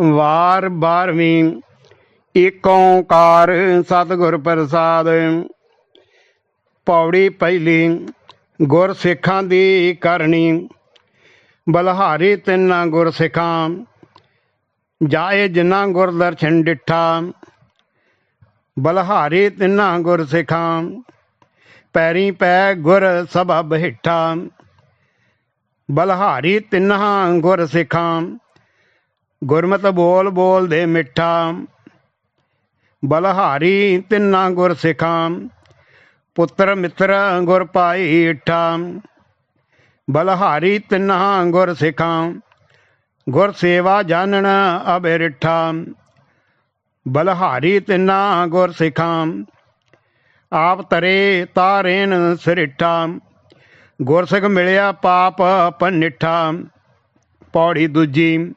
ਵਾਰ 12ਵੀਂ ਏਕ ਓੰਕਾਰ ਸਤਿਗੁਰ ਪ੍ਰਸਾਦ। ਪੌੜੀ ਪਹਿਲੀ ਗੁਰ ਸਿੱਖਾਂ ਦੀ ਕਰਨੀ। ਬਲਹਾਰੀ ਤਿੰਨਾਂ ਗੁਰ ਸਿੱਖਾਂ ਜਾਏ ਜਿਨ੍ਹਾਂ ਗੁਰ ਦਰਸ਼ਨ ਡਿਠਾ। ਬਲਹਾਰੀ ਤਿੰਨਾਂ ਗੁਰ ਸਿੱਖਾਂ ਪੈਰੀ ਪੈ ਗੁਰ ਸਭਾ ਬਹਿਠਾ। ਬਲਹਾਰੀ ਤਿੰਨਾਂ ਗੁਰ ਸਿੱਖਾਂ ਗੁਰਮਤ ਬੋਲ ਬੋਲ ਦੇ ਮਿੱਠਾ, ਬਲਹਾਰੀ ਤਿੰਨਾਂ ਗੁਰ ਸਿੱਖਾਂ, ਪੁੱਤਰ ਮਿੱਤਰ ਗੁਰ ਪਾਈ ਇਠਾ, ਬਲਹਾਰੀ ਤਿੰਨਾਂ ਗੁਰ ਸਿੱਖਾਂ, ਗੁਰ ਸੇਵਾ ਜਾਣਨ ਅਬੇ ਰਿਠਾ ਬਲਹਾਰੀ ਤਿੰਨਾਂ ਗੁਰ ਸਿੱਖਾਂ, ਆਪ ਤਰੇ ਤਾਰੇਨ ਸਰਿਠਾ, ਗੁਰਸਿੱਖ ਮਿਲਿਆ ਪਾਪ ਪਨਿਠਾ, ਪੌੜੀ ਦੂਜੀ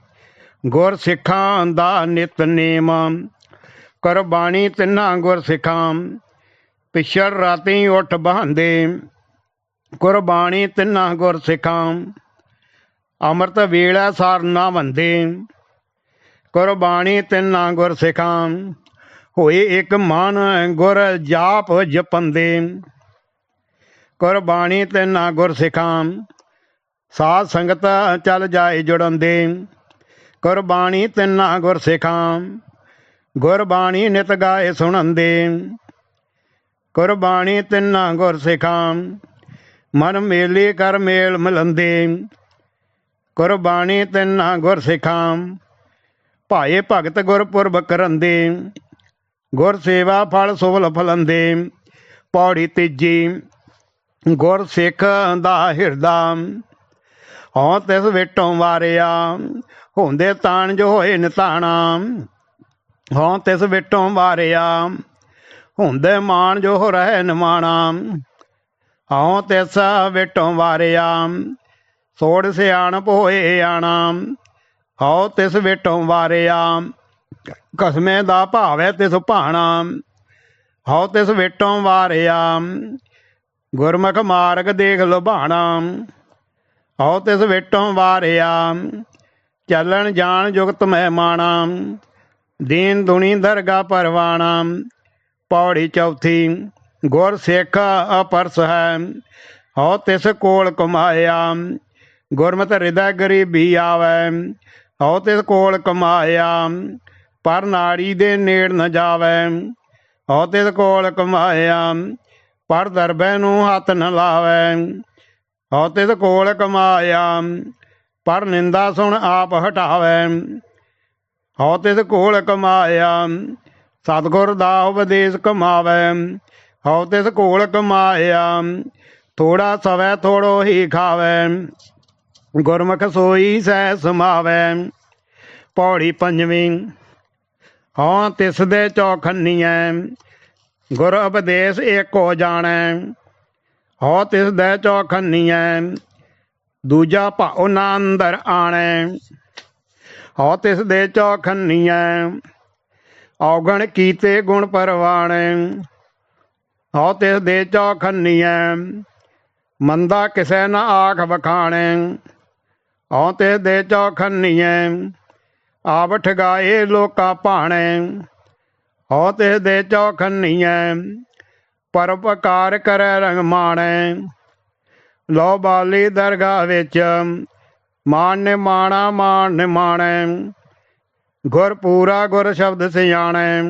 ਗੁਰ ਸਿੱਖਾਂ ਦਾ ਨਿਤਨੇਮ ਕੁਰਬਾਨੀ ਤਿੰਨਾਂ ਗੁਰ ਸਿੱਖਾਂ। ਪਿਛੜ ਰਾਤੀ ਉੱਠ ਬਹਾਂਦੇ। ਕੁਰਬਾਨੀ ਤਿੰਨਾਂ ਗੁਰ ਸਿੱਖਾਂ। ਅੰਮ੍ਰਿਤ ਵੇਲਾ ਸਾਰ ਨਾ ਵੰਦੇ। ਕੁਰਬਾਨੀ ਤਿੰਨਾਂ ਗੁਰ ਸਿੱਖਾਂ। ਹੋਏ ਇੱਕ ਮਨ ਗੁਰ ਜਾਪ ਜਪੰਦੇ। ਕੁਰਬਾਨੀ ਤਿੰਨਾਂ ਗੁਰ ਸਿੱਖਾਂ। ਸਾਧ ਸੰਗਤ ਚੱਲ ਜਾਏ ਜੁੜੰਦੇ। ਗੁਰਬਾਣੀ ਤਿੰਨਾਂ ਗੁਰ ਸਿੱਖਾਂ। ਗੁਰਬਾਣੀ ਨਿਤ ਗਾਏ ਸੁਣੰਦੇ। ਕੁਰਬਾਣੀ ਤਿੰਨਾਂ ਗੁਰ ਸਿੱਖਾਂ। ਮਨ ਮੇਲੇ ਕਰ ਮੇਲ ਮਿਲੰਦੇ। ਕੁਰਬਾਣੀ ਤਿੰਨਾਂ ਗੁਰ ਸਿੱਖਾਂ। ਭਾਏ ਭਗਤ ਗੁਰਪੁਰਬ ਕਰੰਦੇ। ਗੁਰ ਸੇਵਾ ਫਲ ਸੁਭਲ ਫਲੰਦੇ। ਪੌੜੀ ਤੀਜੀ, ਗੁਰ ਸਿੱਖ ਦਾ ਹਿਰਦਾ। ਹਉ ਤਿਸ ਵੇਟੋਂ ਵਾਰਿਆ। ਹੁੰਦੇ ਤਾਣ ਜੋ ਹੋਏ ਨਿਤਾਣਾ। ਹਉ ਤਿਸ ਵੇਟੋਂ ਵਾਰਿਆ। ਹੁੰਦੇ ਮਾਣ ਜੋ ਹੋ ਰਹਿ ਨਿਮਾਣਾ। ਹਉ ਤਿਸ ਵੇਟੋਂ ਵਾਰਿਆ। ਸੋੜ ਸਿਆਣਪ ਹੋਏ ਆਣਾ। ਹਉ ਤਿਸ ਵੇਟੋਂ ਵਾਰਿਆ। ਕਸਮੇ ਦਾ ਭਾਵੈ ਤਿਸ ਭਾਣਾ। ਹਉ ਤਿਸ ਵੇਟੋਂ ਵਾਰਿਆ। ਗੁਰਮੁਖ ਮਾਰਗ ਦੇਖ ਲੁਭਾਣਾ। ਹਉ ਤਿਸ ਵੇਟੋਂ ਵਾਰਿਆ। ਚੱਲਣ ਜਾਣ ਜੁਗਤ ਮਹਿਮਾਣਾ ਦੀਨ ਦੁਨੀ ਦਰਗਾ ਪਰਵਾਣਾ। ਪੌੜੀ ਚੌਥੀ, ਗੁਰ ਸਿੱਖ ਅਪਰਸ ਹੈ। ਹਉ ਤਿਸ ਕੋਲ ਕਮਾਇਆ। ਗੁਰਮਤਿ ਹਿਰਦੈ ਗਰੀਬੀ ਆਵੈ। ਹਉ ਤਿਸ ਕੋਲ ਕਮਾਇਆ। ਪਰ ਨਾੜੀ ਦੇ ਨੇੜ ਨ ਜਾਵੈ। ਹਉ ਤਿਸ ਕੋਲ ਕਮਾਇਆ। ਪਰ ਦਰਬੈ ਨੂੰ ਹੱਥ ਨ ਲਾਵੈ। ਹਉ ਤਿਸ ਕੋਲ ਕਮਾਇਆ। ਪਰ ਨਿੰਦਾ ਸੁਣ ਆਪ ਹਟਾਵੈ। ਹਉ ਤਿਸ ਕੋਲ ਕਮਾਇਆ, ਸਤਿਗੁਰ ਦਾ ਉਪਦੇਸ਼ ਕਮਾਵੈ। ਹਉ ਤਿਸ ਕੋਲ ਕਮਾਇਆ, ਥੋੜਾ ਸਵੈ ਥੋੜੋ ਹੀ ਖਾਵੈ। ਗੁਰਮੁਖ ਸੋਈ ਸਹਿ ਸਮਾਵੈ। ਪੌੜੀ ਪੰਜਵੀਂ ਹਾਂ ਤਿਸ ਦੇ ਚੌਖੰਨੀਐ। ਗੁਰ ਉਪਦੇਸ਼ ਏਕੋ ਜਾਣੈ। ਹੋ ਤਿਸ ਦੇ ਚੌਖੰਨੀਐ। ਦੂਜਾ ਭਾਉ ਨਾ ਅੰਦਰ ਆਣੈ ਹੋ ਤਿਸ ਦੇ ਚੌਖੰਨੀਐ, ਔਗਣ ਕੀਤੇ ਗੁਣ ਪਰਵਾਣੈ ਹੋ ਤਿਸ ਦੇ ਚੌਖੰਨੀਐ, ਮੰਦਾ ਕਿਸੈ ਨ ਆਖ ਵਖਾਣੈ ਹੋ ਤਿਸ ਦੇ ਚੌਖੰਨੀਐ ਆਵ ਠਗਾਏ ਲੋਕਾਂ ਭਾਣੈ ਹੋ ਤਿਸ ਦੇ ਚੌਖੰਨੀਐ, ਪਰਉਪਕਾਰ ਕਰੈ ਰੰਗ ਮਾਣੈ ਲੋ ਬਾਲੀ ਦਰਗਾਹ ਵਿੱਚ ਮਾਨ ਨੇ ਮਾਣਾ ਮਾਨ ਨੇ ਮਾਣੈ ਗੁਰ ਪੂਰਾ ਗੁਰ ਸ਼ਬਦ ਸਿਆਣੈ,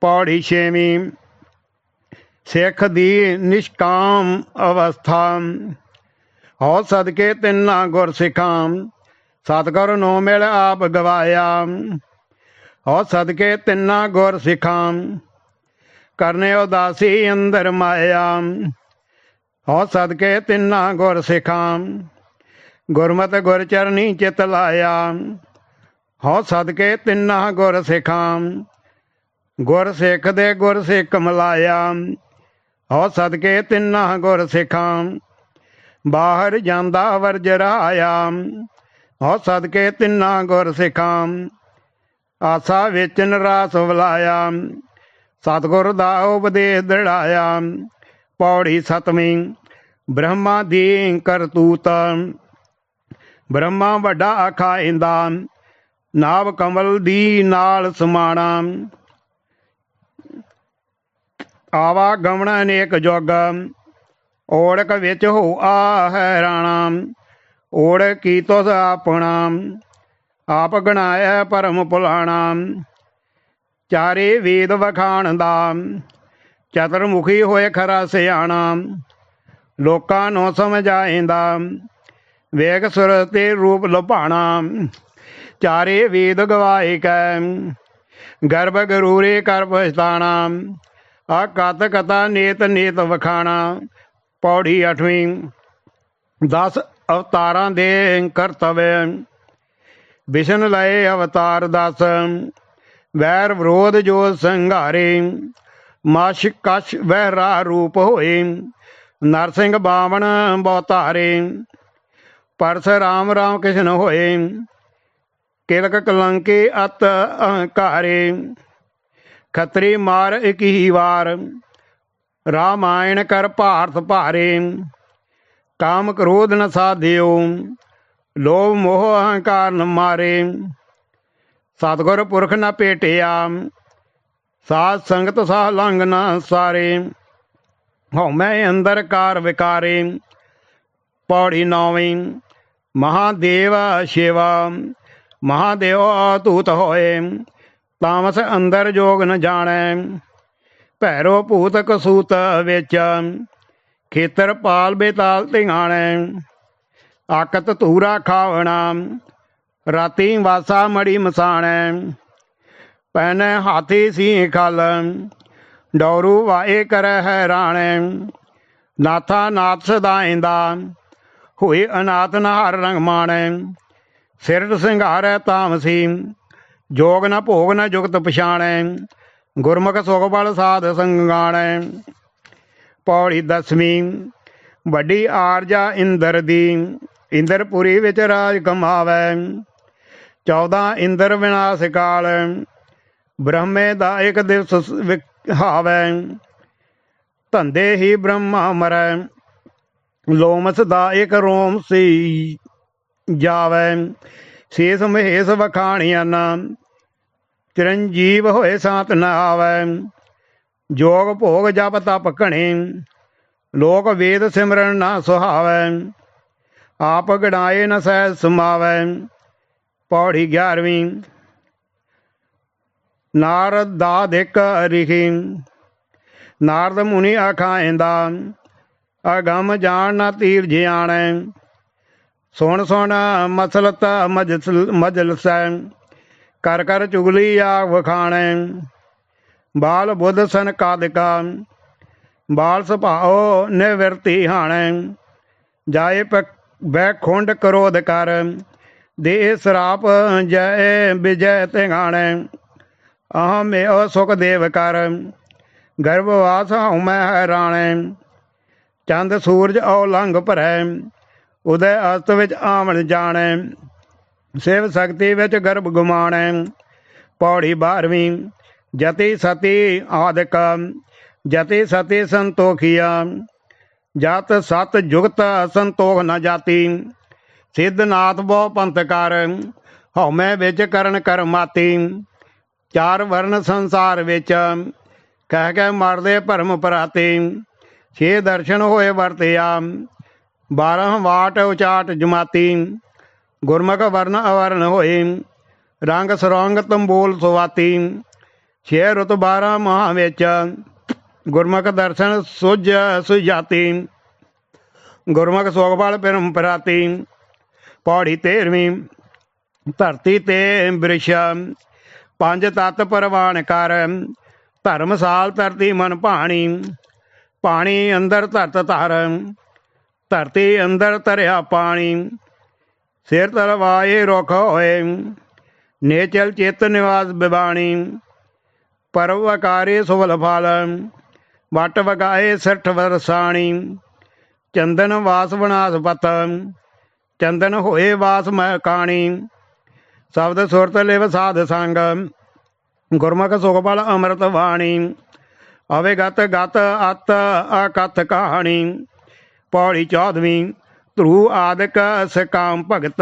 ਪੌੜੀ ਛੇਵੀਂ, ਸਿੱਖ ਦੀ ਨਿਸ਼ਕਾਮ ਅਵਸਥਾ। ਹੋ ਸਦਕੇ ਤਿੰਨਾ ਗੁਰ ਸਿੱਖਾਂ ਸਤਿਗੁਰ ਨੂੰ ਮਿਲ ਆਪ ਗਵਾਇਆ। ਹੋ ਸਦਕੇ ਤਿੰਨਾ ਗੁਰ ਸਿੱਖਾਂ ਕਰਨੇ ਉਦਾਸੀ ਅੰਦਰ ਮਾਇਆ। ਹੋ ਸਦਕੇ ਤਿੰਨਾ ਗੁਰ ਸਿੱਖਾਂ, ਗੁਰਮਤਿ ਗੁਰ ਚਰਨੀ ਚਿਤ ਲਾਇਆ। ਹੋ ਸਦਕੇ ਤਿੰਨਾ ਗੁਰ ਸਿੱਖਾਂ, ਗੁਰ ਸਿੱਖ ਦੇ ਗੁਰ ਸਿੱਖ ਮਲਾਇਆ। ਹੋ ਸਦਕੇ ਤਿੰਨਾ ਗੁਰ ਸਿੱਖਾਂ, ਬਾਹਰ ਜਾਂਦਾ ਵਰਜ ਰਾਇਆ। ਹੋ ਸਦਕੇ ਤਿੰਨਾ ਗੁਰ ਸਿੱਖਾਂ, ਆਸਾ ਵਿੱਚ ਨਰਾਸ ਵਲਾਇਆ। ਸਤਿਗੁਰ ਦਾ ਉਪਦੇਸ਼ ਦੜਾਇਆ। ਪੌੜੀ ਸਤਵੀਂ, ਬ੍ਰਹਮਾ ਦੀ ਕਰਤੂਤ ਬ੍ਰਹਮਾ ਵੱਡਾ ਆਖਾਇੰਦਾ ਨਾਭ ਕਮਲ ਦੀ ਨਾਲ ਸਮਾਣਾ। ਆਵਾ ਗਮਣ ਅਨੇਕ ਜੁਗ, ਓੜਕ ਵਿੱਚ ਹੋ ਆ ਹੈਰਾਣਾ ਓੜ ਕੀ ਤੁਸ ਆਪਣਾ, ਆਪ ਗਣਾਇਆ ਪਰਮ ਪੁਲਾਣਾ। ਚਾਰੇ ਵੇਦ ਵਖਾਣ ਦਾ ਚਤੁਰਮੁਖੀ ਹੋਏ ਖਰਾ ਸਿਆਣਾ, ਲੋਕਾਂ ਨੂੰ ਸਮਝਾਇਂਦਾ ਵੇਗ ਸੁਰ ਤੇ ਰੂਪ ਲੁਭਾਣਾ, ਚਾਰੇ ਵੇਦ ਗਵਾਏ ਕੈ, ਗਰਭ ਗਰੂਰੇ ਕਰ ਪਛਤਾਣਾ, ਆ ਕਤ ਕਤਾ ਨੇਤ ਨੇਤ ਵਖਾਣਾ, ਪੌੜੀ ਅਠਵੀਂ 10 ਅਵਤਾਰਾਂ ਦੇ ਕਰਤਵਯ ਵਿਸ਼ਨ ਲਏ ਅਵਤਾਰ ਦਸ, ਵੈਰ ਵਿਰੋਧ ਜੋ ਸੰਘਾਰੇ ਮਾਸ਼ ਵਹਿ ਰਾਹ ਰੂਪ ਹੋਏ। ਨਰਸਿੰਘ ਬਾਵਣ ਬਹੁਤਾਰੇ ਪਰਸ ਰਾਮ ਰਾਮ ਕਿਸ਼ਨ ਹੋਏ। ਕਿਲਕ ਕਲੰਕੇ ਅਤ ਅਹੰਕਾਰੇ। ਖਤਰੀ ਮਾਰ ਇੱਕ ਹੀ ਵਾਰ। ਰਾਮਾਇਣ ਕਰ ਭਾਰਤ ਭਾਰੇ। ਕਾਮ ਕ੍ਰੋਧ ਨ ਸਾਧਿਓ ਲੋਭ ਮੋਹ ਅਹੰਕਾਰ ਨ ਮਾਰੇ। ਸਤਿਗੁਰ ਪੁਰਖ ਨ ਭੇਟਿਆ। ਸਾਧ ਸੰਗਤ ਸਾਹ ਲੰਘ ਨਾ ਸਾਰੇ। ਹਉਮੈ ਅੰਦਰ ਕਾਰ ਵਿਕਾਰੇ, ਪੌੜੀ ਨੌਵੀਂ। ਮਹਾਦੇਵ ਸ਼ਿਵਾ, ਮਹਾਦੇਵ ਤੂਤ ਹੋਏ। ਤਾਮਸ ਅੰਦਰ ਜੋਗ ਨ ਜਾਣੈ, ਭੈਰੋ ਭੂਤ ਕਸੂਤ ਵਿੱਚ। ਖੇਤਰ ਪਾਲ ਬੇਤਾਲ ਧਿਆਣੈ, ਆਕਤ ਧੂਰਾ ਖਾਵਣਾ। ਰਾਤੀ ਵਾਸਾ ਮੜੀ ਮਸਾਣੈ। ਪੈਨੈ ਹਾਥੀ ਸੀ ਖਲ, ਡੌਰੂ ਵਾਏ ਕਰੈ ਹੈਰਾਣੈ ਨਾਥਾ ਨਾਥ ਸਦਾਇਂਦਾ, ਹੋਏ ਅਨਾਥ ਨ ਹਰ ਰੰਗ ਮਾਣੈ। ਸਿਰਟ ਸਿੰਘਾਰੈ ਤਾਮਸੀ ਜੋਗ ਨ ਭੋਗ ਨ ਜੁਗਤ ਪਛਾਣੈ। ਗੁਰਮੁਖ ਸੁਖ ਬਲ ਸਾਧ ਸੰਗਾਣੈ। ਪੌੜੀ ਦਸਵੀਂ, ਵੱਡੀ ਆਰਜਾ ਇੰਦਰ ਦੀ, ਇੰਦਰਪੁਰੀ ਵਿੱਚ ਰਾਜ ਕਮਾਵੈ। 14 ਇੰਦਰ ਵਿਨਾਸ਼ ਕਾਲ ਬ੍ਰਹਮੇ ਦਾ ਇੱਕ ਦਿਵਸ ਵਿਹਾਵੈ ਧੰਦੇ ਹੀ ਬ੍ਰਹਮਾ ਮਰੈ। ਲੋਮਸ ਦਾ ਇੱਕ ਰੋਮ ਸੀ ਜਾਵੈ, ਸ਼ੇਸ ਮਹੇਸ਼ ਵਖਾਣੀਆਂ ਚਰੰਜੀਵ ਹੋਏ ਸਾਤ ਨ ਆਵੈ, ਜੋਗ ਭੋਗ ਜਪ ਤਪ ਘਣੇ। ਲੋਕ ਵੇਦ ਸਿਮਰਨ ਨਾ ਸੁਹਾਵੈ, ਆਪ ਗੜਾਏ ਨ ਸਹਿ ਸਮਾਵੈ। ਪੌੜੀ 11ਵੀਂ ਨਾਰਦ ਦਾ ਦੇਖ ਰਿਖੀ ਨਾਰਦ ਮੁਨੀ ਆਖਾਇਂਦਾ ਅਗਮ ਜਾਣ ਨਾ ਤੀਰ ਜਿਆਣੈ। ਸੁਣ ਸੁਣ ਮਸਲਤ ਮਜਲ ਮਜਲਸੈ, ਕਰ ਕਰ ਚੁਗਲੀ ਆ ਵਖਾਣੈ। ਬਾਲ ਬੁੱਧ ਸਨ ਕਾਦਿਕਾ ਬਾਲ ਸੁਭਾਓ ਨਿਵਰਤੀ ਹਾਣੈ। ਜਾਏ ਬੈ ਖੁੰਡ ਕਰੋਧ ਕਰ, ਦੇ ਸਰਾਪ ਜੈ ਵਿਜੈ ਤਿਗਾਣੈ ਆਹ ਮੇ ਉਹ ਸੁਖ ਦੇਵ ਕਰ, ਗਰਭਵਾਸ ਹਉ ਮੈਂ ਹੈਰਾਣੈ। ਚੰਦ ਸੂਰਜ ਔ ਲੰਘ ਭਰੈ, ਉਦੈ ਅਸਤ ਵਿੱਚ ਆਵਣ ਜਾਣੈ। ਸਿਵ ਸ਼ਕਤੀ ਵਿੱਚ ਗਰਭ ਗੁਮਾਣੈ, ਪੌੜੀ 12ਵੀਂ ਜਤੀ ਸਤੀ ਆਦਿਕ, ਜਤੀ ਸਤੀ ਸੰਤੋਖੀਆ। ਜਤ ਸਤ ਜੁਗਤ ਸੰਤੋਖ ਨ ਜਾਤੀ। ਸਿੱਧਨਾਥ ਬਹੁ ਪੰਥ ਕਰ ਹਉਮੈ ਵਿੱਚ ਕਰਨ ਕਰ ਮਾਤੀ ਚਾਰ ਵਰਨ ਸੰਸਾਰ ਵਿੱਚ ਕਹਿ ਕੇ ਮਰਦੇ ਭਰਮ ਪਰਾਤੇ, ਛੇ ਦਰਸ਼ਨ ਹੋਏ ਵਰਤਿਆ 12 ਵਾਟ ਉਚਾਟ ਜਮਾਤੀ, ਗੁਰਮੁਖ ਵਰਨ ਅਵਰਨ ਹੋਏ, ਰੰਗ ਸਰੰਗ ਤੰਬੋਲ ਸੁਵਾਤੀ ਛੇ ਰੁਤ 12 ਮਹਾ ਵਿੱਚ ਗੁਰਮੁਖ ਦਰਸ਼ਨ ਸੁਜ ਸੁਜਾਤੀ, ਗੁਰਮੁਖ ਸੋਗਵਾਲ ਪਰੰਪਰਾਤੀ ਪੌੜੀ 13ਵੀਂ ਧਰਤੀ ਤੇ ਬ੍ਰਿਸ਼ ਪੰਜ ਤਤ ਪਰਵਾਨ ਕਰ ਧਰਮਸਾਲ ਧਰਤੀ ਮਨ ਭਾਣੀ, ਪਾਣੀ ਅੰਦਰ ਧਰਤ ਧਰ, ਧਰਤੀ ਅੰਦਰ ਧਰਿਆ ਪਾਣੀ, ਸਿਰ ਤਰਵਾਏ ਰੁਖ ਹੋਏ, ਨੇਚਲ ਚੇਤ ਨਿਵਾਸ ਬਿਬਾਣੀ ਪਰਵਕਾਰੇ ਸੁਵਲ ਫਲ, ਵਟ ਵਗਾਏ ਸਿਰਠ ਵਰਸਾਣੀ, ਚੰਦਨ ਵਾਸ ਬਨਾਸ ਪਤ, ਚੰਦਨ ਹੋਏ ਵਾਸ ਮੈਂ ਕਾਣੀ ਸ਼ਬਦ ਸੁਰਤ ਲਿਵ ਸਾਧ ਸੰਗ। ਗੁਰਮੁਖ ਸੁਖਬਲ ਅੰਮ੍ਰਿਤ ਬਾਣੀ ਅਵੇ ਗਤ ਗਤ ਅਤ ਅਕਥ ਕਹਾਣੀ। ਪੌੜੀ 14ਵੀਂ ਧਰੂ ਆਦਿਕ ਸਕਾਮ ਭਗਤ।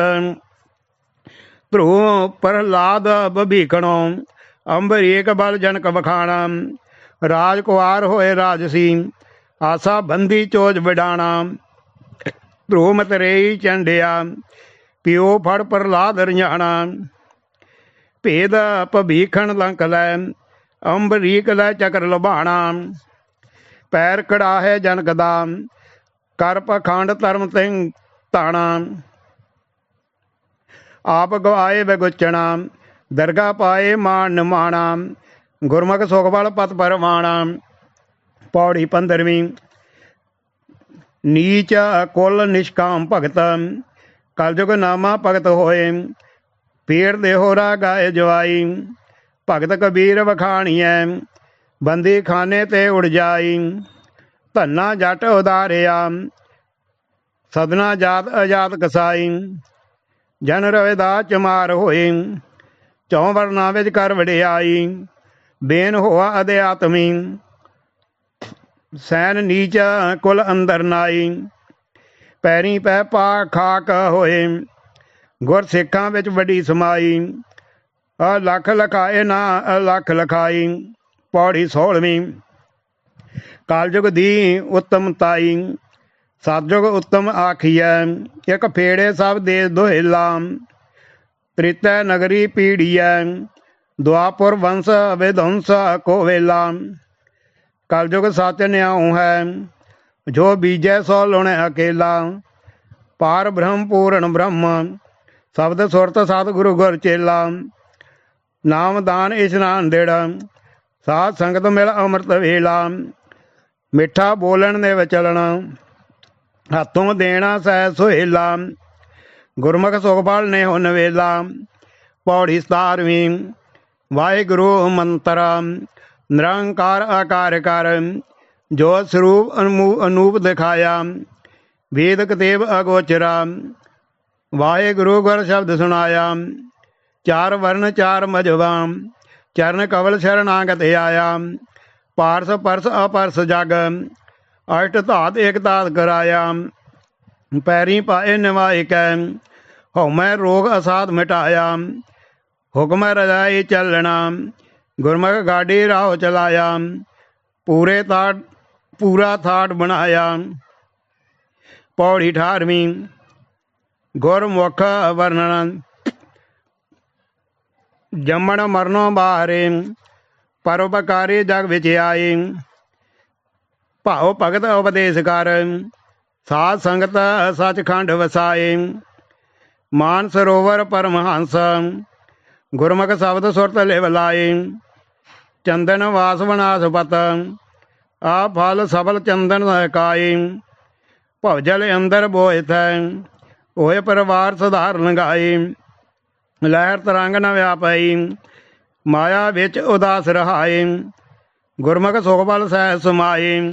ਧਰੂ ਪ੍ਰਹਲਾਦ ਬਭੀਖਣੋ, ਅੰਬਰੀਕ ਬਲ ਜਨਕ ਵਖਾਣਾ। ਰਾਜ ਕੁਵਾਰ ਹੋਏ ਰਾਜਸੀ, ਆਸਾ ਬੰਦੀ ਚੋਜ ਵਿਡਾਣਾ। ਧਰੂ ਮਤਰੇਈ ਚੰਡਿਆ ਪਿਓ ਫੜ ਪ੍ਰਹਲਾਦ ਰੰਝਾਣਾ ਭੇਦ ਭਭੀਖਣ ਲੰਕ ਲੈ, ਅੰਬਰੀਕ ਲੈ ਚਕਰ ਲਬਾਣਾ ਪੈਰ ਕੜਾ ਹੈ ਜਨਕ ਦਾ ਕਰ ਪਖੰਡ ਧਰਮ ਸਿੰਘ ਤਾਣਾ ਆਪ ਗਵਾਏ ਬਗੁਚਣਾ ਦਰਗਾ ਪਾਏ ਮਾਨ ਮਾਣਾ ਗੁਰਮੁਖ ਸੁਖਬਲ ਪਤ ਪਰਵਾਣਾ ਪੌੜੀ 15ਵੀਂ ਨੀਚ ਕੁਲ ਨਿਸ਼ਕਾਮ ਭਗਤ ਕਲਯੁਗ ਨਾਮਾ ਭਗਤ ਹੋਏ ਪੀਰ ਦੇਹੋਰਾ ਗਾਏ ਜਵਾਈ ਭਗਤ ਕਬੀਰ ਵਖਾਣੀਐ ਬੰਦੀ ਖਾਨੇ ਤੇ ਉੜ ਜਾਈ ਧੰਨਾ ਜੱਟ ਉਦਾਰਿਆ ਸਦਨਾ ਜਾਤ ਆਜ਼ਾਦ ਕਸਾਈ ਜਨ ਰਵੇ ਦਾ ਚਮਾਰ ਹੋਏ ਚੌ ਵਰਨਾ ਵਿੱਚ ਕਰ ਵਡਿਆਈ ਬੇਨ ਹੋਆ ਅਧਿਆਤਮੀ ਸੈਨ ਨੀਚ ਕੁਲ ਅੰਦਰ ਨਾਈ ਪੈਰੀ ਪੈ ਪਾ ਖਾਕ ਹੋਏ। ਗੁਰ ਸਿੱਖਾਂ ਵਿੱਚ ਵੱਡੀ ਸਮਾਈ। ਆ ਲੱਖ ਲਖਾਏ ਨਾ ਲੱਖ ਲਖਾਈ। ਪੌੜੀ 16ਵੀਂ ਕਾਲਯੁਗ ਦੀ ਉਤਮ ਤਾਈ। ਸਤਜੁਗ ਉਤਮ ਆਖੀਐ। ਇੱਕ ਫੇੜੇ ਸਭ ਦੇ ਦੋਹਿਲਾ। ਤ੍ਰਿਤੈ ਨਗਰੀ ਪੀੜੀਐ। ਦੁਆਪੁਰ ਵੰਸ ਵਿਧੰਸ ਕੋ ਕਲਯੁਗ ਸੱਚ ਨਿਆਉ ਹੈ। ਜੋ ਬੀਜੈ ਸੋ ਲੁਣੈ ਅਕੇਲਾ। ਪਾਰ ਬ੍ਰਹਮ ਪੂਰਨ ਬ੍ਰਹਮ, ਸ਼ਬਦ ਸੁਰਤ ਸਤਿਗੁਰੂ ਗੁਰ ਚੇਲਾ। ਨਾਮ ਦਾਨ ਇਸ਼ਨਾਨ ਦੇੜਾ, ਸਾਧ ਸੰਗਤ ਮਿਲ ਅੰਮ੍ਰਿਤ ਵੇਲਾ। ਮਿੱਠਾ ਬੋਲਣ ਦੇ ਵਿਚਲਣਾ, ਹੱਥੋਂ ਦੇਣਾ ਸਹਿ ਸੁਹੇਲਾ। ਗੁਰਮੁਖ ਸੁਖਪਾਲ ਨੇ ਹੁਨ ਵੇਲਾ, ਪੌੜੀ 17ਵੀਂ ਵਾਹਿਗੁਰੂ ਮੰਤਰ, ਨਿਰੰਕਾਰ ਆਕਾਰ ਕਰ ਜੋ ਸਰੂਪ ਅਨਮੂ- ਅਨੂਪ ਦਿਖਾਇਆ ਵੇਦ ਕਤੇਬ ਅਗੋਚਰਾ, ਵਾਹਿਗੁਰੂ ਗੁਰ ਸ਼ਬਦ ਸੁਣਾਇਆ, ਚਾਰ ਵਰਨ ਚਾਰ ਮਜਵਾ ਚਰਨ ਕਵਲ ਸ਼ਰਨਾਗਤ ਆਇਆ, ਪਾਰਸ ਪਰਸ ਅਪਰਸ ਜਗ, ਅਸ਼ਟ ਧਾਤ ਏਕ ਧਾਤ ਕਰਾਇਆ, ਪੈਰੀ ਪਾਏ ਨਿਵਾਇ ਕੈ, ਹਉਮੈ ਰੋਗ ਅਸਾਦ ਮਿਟਾਇਆ, ਹੁਕਮ ਰਜਾਈ ਚੱਲਣਾ, ਗੁਰਮੁਖ ਗਾਡੀ ਰਾਹ ਚਲਾਇਆ, ਪੂਰੇ ਤਾੜ ਪੂਰਾ ਥਾਟ ਬਣਾਇਆ। ਪੌੜੀ 18ਵੀਂ ਗੁਰਮੁਖ ਵਰਣਨ। ਜੰਮਣ ਮਰਨੋਂ ਬਾਰੇ ਪਰਉਪਕਾਰੀ ਜਗ ਵਿੱਚ ਆਏ। ਭਾਉ ਭਗਤ ਉਪਦੇਸ਼ ਕਰ, ਸਾਧ ਸੰਗਤ ਸਚਖੰਡ ਵਸਾਏ। ਮਾਨ ਸਰੋਵਰ ਪਰਮਹੰਸ, ਗੁਰਮੁਖ ਸ਼ਬਦ ਸੁਰਤ ਲਿਵ ਲਾਏ। ਚੰਦਨ ਵਾਸ ਬਨਾਸ ਪਤ ਆ ਫਲ ਸਬਲ ਚੰਦਨ ਕਾਏ ਭਵਜਲ ਅੰਦਰ ਬੋਇਥੈ, ਹੋਏ ਪਰਿਵਾਰ ਸੁਧਾਰਨ ਗਾਏ ਲਹਿਰ ਤਰੰਗ ਨ ਵਿਆਪਈ, ਮਾਇਆ ਵਿੱਚ ਉਦਾਸ ਰਹਾਏ ਗੁਰਮੁਖ ਸੁਖਬਲ ਸਹਿ ਸਮਾਏ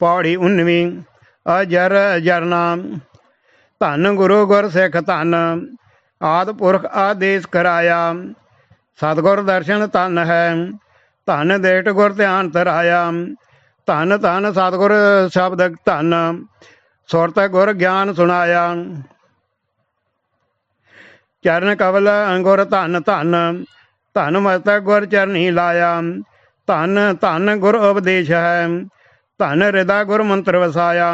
ਪੌੜੀ 19ਵੀਂ ਅਜਰ ਜਰਨਾ, ਧੰਨ ਗੁਰੂ ਗੁਰ ਸਿੱਖ ਧੰਨ, ਆਦ ਪੁਰਖ ਆਦੇਸ਼ ਕਰਾਇਆ, ਸਤਗੁਰ ਦਰਸ਼ਨ ਧੰਨ ਹੈ। ਧਨ ਦੇਟ ਗੁਰ ਧਿਆਨ ਤਰਾਇਆ ਧਨ, ਧੰਨ ਸਤਗੁਰ ਸ਼ਬਦ ਧਨ ਸੁਰਤ ਗੁਰ ਗਿਆਨ ਸੁਣਾਇਆ। ਚਰਨ ਕਵਲ ਅੰਗੁਰ ਧਨ ਧਨ, ਧੰਨ ਮਸਤਕ ਗੁਰ ਚਰਨੀ ਲਾਇਆ। ਧਨ ਧਨ ਗੁਰ ਉਪਦੇਸ਼ ਹੈ, ਧੰਨ ਹਿਰਦਾ ਗੁਰ ਮੰਤਰ ਵਸਾਇਆ।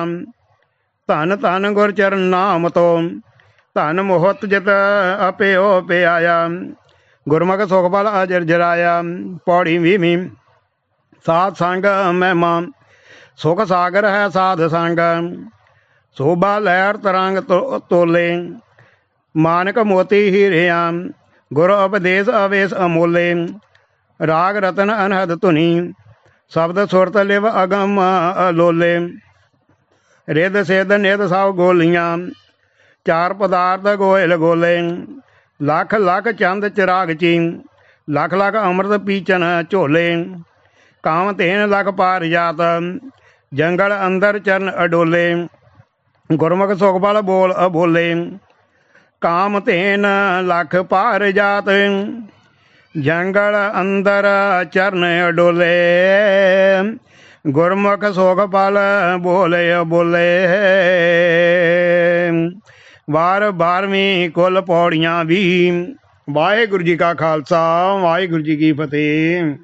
ਧਨ ਧਨ ਗੁਰ ਚਰਨ ਨਾਮ ਤੋਂ, ਧਨ ਮੋਹਤ ਜਿਤ ਆਪੇ ਹੋ ਪਿਆਇਆ। ਗੁਰਮੁਖ ਸੁਖਬਲ ਅਜਰ ਜਰਾਇਆ, ਪੌੜੀ ਵੀਵੀਂ ਸਾਧ ਸੰਗ ਮਹਿਮਾ, ਸੁਖ ਸਾਗਰ ਹੈ ਸਾਧ ਸੰਗ। ਸੋਭਾ ਲਹਿਰ ਤਰੰਗ ਤੋ- ਤੋਲੇ, ਮਾਨਕ ਮੋਤੀ ਹੀਰਿਆਂ ਗੁਰ ਉਪਦੇਸ਼ ਅਵੇਸ ਅਮੋਲੇ, ਰਾਗ ਰਤਨ ਅਨਹਦ ਧੁਨੀ। ਸ਼ਬਦ ਸੁਰਤ ਲਿਵ ਅਗਮ ਅਲੋਲੇ। ਰਿੱਧ ਸਿੱਧ ਨਿਧ ਸਭ ਗੋਲੀਆਂ, ਚਾਰ ਪਦਾਰਥ ਗੋਇਲ ਗੋਲੇ। ਲੱਖ ਲੱਖ ਚੰਦ ਚਿਰਾਗ ਚੀ ਲੱਖ ਲੱਖ ਅੰਮ੍ਰਿਤ ਪੀਚਨ ਝੋਲੇ, ਕਾਮ ਤੇਨ ਲੱਖ ਪਾਰ ਜਾਤ, ਜੰਗਲ ਅੰਦਰ ਚਰਨ ਅਡੋਲੇ, ਗੁਰਮੁਖ ਸੁਖਬਲ ਬੋਲ ਅਬੋਲੇ, ਕਾਮ ਤੇਨ ਲੱਖ ਪਾਰ ਜਾਤ, ਜੰਗਲ ਅੰਦਰ ਚਰਨ ਅਡੋਲੇ, ਗੁਰਮੁਖ ਸੁਖ ਪਲ ਬੋਲੇ ਬੋਲੇ ਵਾਰ 12ਵੀਂ ਕੁੱਲ ਪੌੜੀਆਂ ਵੀ। ਵਾਹਿਗੁਰੂ ਜੀ ਕਾ ਖਾਲਸਾ ਵਾਹਿਗੁਰੂ ਜੀ ਕੀ ਫਤਿਹ।